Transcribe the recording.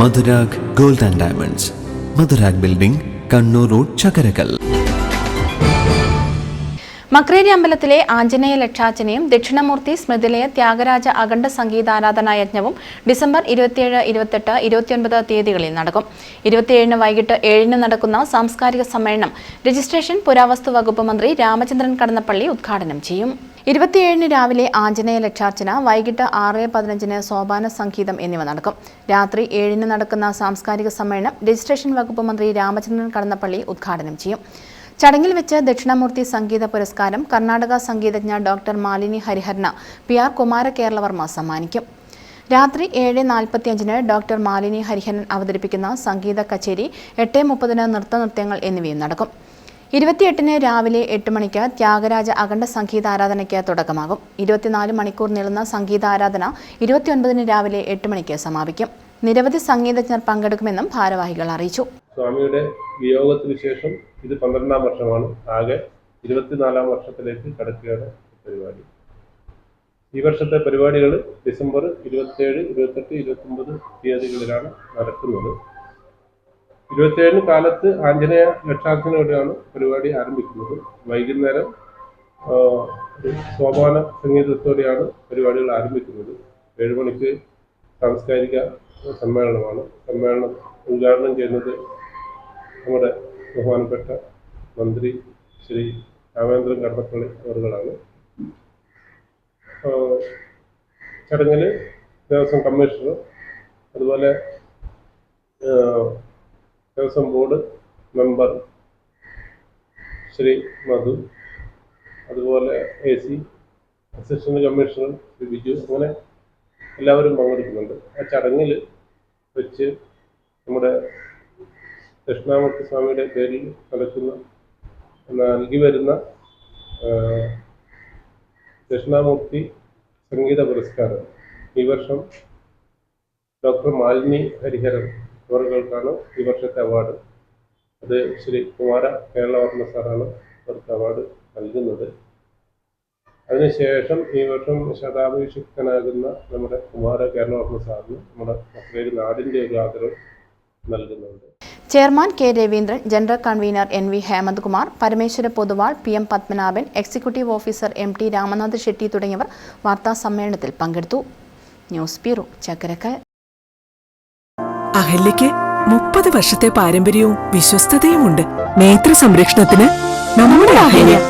Madhurag gold and diamonds. Madhurag building Kannur road Chakkarakkal. Makreri അമ്പലത്തിലെ ആഞ്ജനേയ ലക്ഷാചനയും ദക്ഷിണമൂർത്തി സ്മൃതിലയ ത്യാഗരാജ അഖണ്ഡ സംഗീതാരാധനാ യജ്ഞവും December ഇരുപത്തിയേഴ് ഇരുപത്തെട്ട് ഇരുപത്തിയൊൻപത് തീയതികളിൽ നടക്കും. ഇരുപത്തിയേഴിന് വൈകിട്ട് ഏഴിന് നടക്കുന്ന സാംസ്കാരിക സമ്മേളനം രജിസ്ട്രേഷൻ പുരാവസ്തു വകുപ്പ് മന്ത്രി രാമചന്ദ്രൻ കടന്നപ്പള്ളി ഉദ്ഘാടനം ചെയ്യും. ഇരുപത്തിയേഴിന് രാവിലെ ആഞ്ജനേയ ലക്ഷാർച്ചന വൈകിട്ട് ആറ് പതിനഞ്ചിന് സോപാന സംഗീതം എന്നിവ നടക്കും. രാത്രി ഏഴിന് നടക്കുന്ന സാംസ്കാരിക സമ്മേളനം രജിസ്ട്രേഷൻ വകുപ്പ് മന്ത്രി രാമചന്ദ്രൻ കടന്നപ്പള്ളി ഉദ്ഘാടനം ചെയ്യും. ചടങ്ങിൽ വെച്ച് ദക്ഷിണാമൂർത്തി സംഗീത പുരസ്കാരം കർണാടക സംഗീതജ്ഞ ഡോക്ടർ മാലിനി ഹരിഹരന് പി ആർ കുമാര കുമാരകേരളവർമ്മ സമ്മാനിക്കും. രാത്രി ഏഴ് നാൽപ്പത്തിയഞ്ചിന് ഡോക്ടർ മാലിനി ഹരിഹരൻ അവതരിപ്പിക്കുന്ന സംഗീത കച്ചേരി എട്ട് മുപ്പതിന് നൃത്തനൃത്യങ്ങൾ എന്നിവയും നടക്കും. ഇരുപത്തിയെട്ടിന് രാവിലെ എട്ട് മണിക്ക് ത്യാഗരാജ അഖണ്ഡ സംഗീതാരാധനയ്ക്ക് തുടക്കമാകും. ഇരുപത്തിനാല് മണിക്കൂർ നീളുന്ന സംഗീതാരാധന ഇരുപത്തിയൊൻപതിന് രാവിലെ എട്ട് മണിക്ക് സമാപിക്കും. നിരവധി സംഗീതജ്ഞർ പങ്കെടുക്കുമെന്നും ഭാരവാഹികൾ അറിയിച്ചു. സ്വാമിയുടെ വിയോഗത്തിന് ശേഷം ഇത് പന്ത്രണ്ടാം വർഷമാണ്. ആകെ ഇരുപത്തിനാലാം വർഷത്തിലേക്ക് കടക്കുകയാണ് പരിപാടി. ഈ വർഷത്തെ പരിപാടികൾ ഡിസംബർ ഇരുപത്തിയേഴ് ഇരുപത്തെട്ട് ഇരുപത്തൊമ്പത് തീയതികളിലാണ് നടക്കുന്നത്. ഇരുപത്തേഴിന് കാലത്ത് ആഞ്ജനേയ ലക്ഷാർത്ഥനോടെയാണ് പരിപാടി ആരംഭിക്കുന്നത്. വൈകുന്നേരം സോപാന സംഗീതത്തോടെയാണ് പരിപാടികൾ ആരംഭിക്കുന്നത്. ഏഴ് മണിക്ക് സാംസ്കാരിക സമ്മേളനമാണ്. സമ്മേളനം ഉദ്ഘാടനം ചെയ്യുന്നത് നമ്മുടെ ബഹുമാനപ്പെട്ട മന്ത്രി ശ്രീ രാമേന്ദ്രൻ കടപ്പള്ളി അവരുകളാണ്. ചടങ്ങിൽ ദേവസ്വം കമ്മീഷണർ അതുപോലെ ദേവസ്വം ബോർഡ് മെമ്പർ ശ്രീ മധു അതുപോലെ A C assistant commissioner Shri Biju അങ്ങനെ എല്ലാവരും പങ്കെടുക്കുന്നുണ്ട്. ആ ചടങ്ങിൽ വെച്ച് നമ്മുടെ ദക്ഷിണാമൂർത്തി സ്വാമിയുടെ പേരിൽ നടക്കുന്ന നൽകി വരുന്ന ദക്ഷിണാമൂർത്തി സംഗീത പുരസ്കാരം ഈ വർഷം ഡോക്ടർ മാലിനി ഹരിഹരൻ അവറുകൾക്കാണ് ഈ വർഷത്തെ അവാർഡ് അത് ശ്രീ കുമാര കേരളവർമ്മ സാറാണ് അവർക്ക് അവാർഡ് നൽകുന്നത്. അതിനുശേഷം ഈ വർഷം ശതാഭിഷിക്തനാകുന്ന നമ്മുടെ കുമാര കേരളവർമ്മ സാറിന് നമ്മുടെ മക്കളൊരു നാടിന്റെ ഒരു ആദരവ് നൽകുന്നുണ്ട്. Chairman K Raveendran general convener N V Hemanth Kumar Parameswara Poduval P M Padmanabhan executive officer M T Ramanath Shetty തുടങ്ങിയവർ വാർത്താ സമ്മേളനത്തിൽ പങ്കെടുത്തു. ന്യൂസ് ബ്യൂറോ ചക്കരക്കൽ അഹല്യയ്ക്ക് മുപ്പത് വർഷത്തെ പാരമ്പര്യവും വിശ്വസ്തതയുമുണ്ട്. നേത്ര സംരക്ഷണത്തിന് നമ്മുടെ അഹല്യ